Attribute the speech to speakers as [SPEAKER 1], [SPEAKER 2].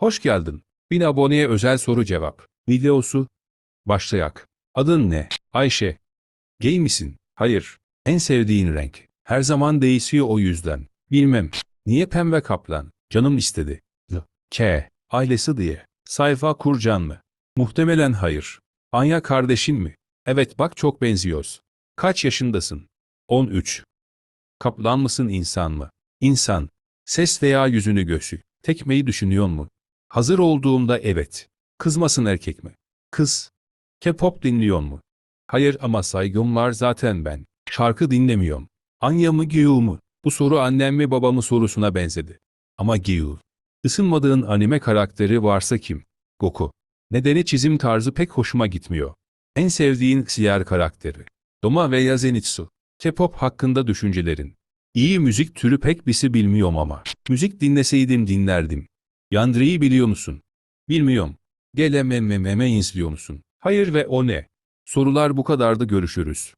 [SPEAKER 1] Hoş geldin. Bin aboneye özel soru cevap. Videosu. Başlayak. Adın ne? Ayşe. Gay misin? Hayır. En sevdiğin renk. Her zaman değişiyor o yüzden. Bilmem. Niye pembe kaplan? Canım istedi. K. Ailesi diye. Sayfa kurcan mı? Muhtemelen hayır. Anya kardeşin mi? Evet bak çok benziyoruz. Kaç yaşındasın? 13. Kaplan mısın insan mı? İnsan. Ses veya yüzünü göğsü. Tekmeyi düşünüyor mu? Hazır olduğumda evet. Kızmasın erkek mi? Kız. K-pop dinliyor mu? Hayır ama saygım var zaten ben. Şarkı dinlemiyorum. Anya mı Gyu mu? Bu soru annem mi babamı sorusuna benzedi. Ama Gyu. Isınmadığın anime karakteri varsa kim? Goku. Nedeni çizim tarzı pek hoşuma gitmiyor. En sevdiğin siyer karakteri. Doma veya Zenitsu. K-pop hakkında düşüncelerin. İyi müzik türü pek bisi bilmiyorum ama. Müzik dinleseydim dinlerdim. Yandri'yi biliyor musun? Bilmiyorum. Gelememememe izliyor musun? Hayır ve o ne? Sorular bu kadardı görüşürüz.